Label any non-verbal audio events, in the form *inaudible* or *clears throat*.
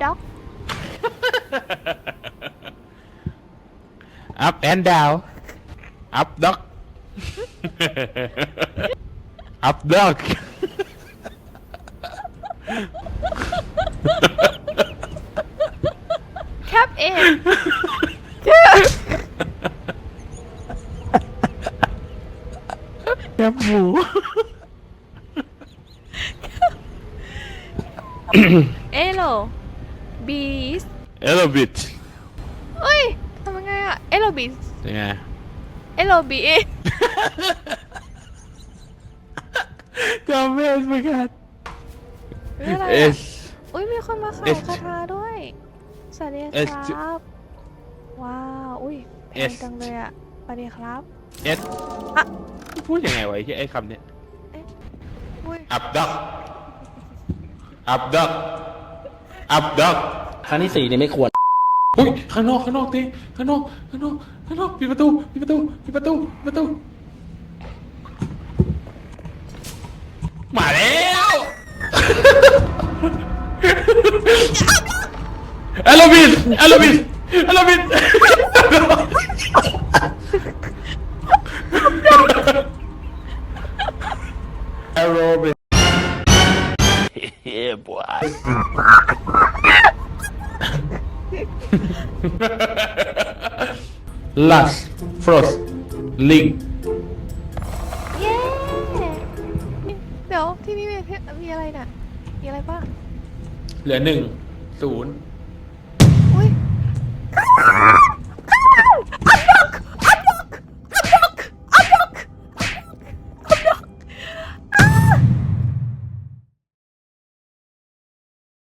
up *laughs* dog up and down. Up dog *laughs* up dog *laughs* cap in. แค *clears throat* บหมู elo bees เอลบิทเอ้ยทำยังไงอะ elo bees ยังไง elo b e จำไม่ได้เหมือนกันอะไรเออะส อุ้ยมีคนมาขาย S คาถาด้วย สวัสดี S ครับ ว้าว อุ้ยแพง S จังเลยอะสวัสดีครับ เอสอะ พูดยังไงวะไอ้ที่ไอ้คำเนี้ยอุ้ยอับดักอับดัก อับดักครั้งที่สี่เนี่ยไม่ควรอุ้ยข้างนอกข้างนอกตีข้างนอกข้างนอกข้างนอกปิดประตูปิดประตูปิดประตูปิดประตูมาแล้วเอลบิสเอลบิสเอลบิสเอโรบิส yeah boy Last Frost Link เย้เดี๋ยวที่นี่มีเพมีอะไรน่ะ มีอะไรบ้าง เหลือหนึ่งศูนย์อุ้ย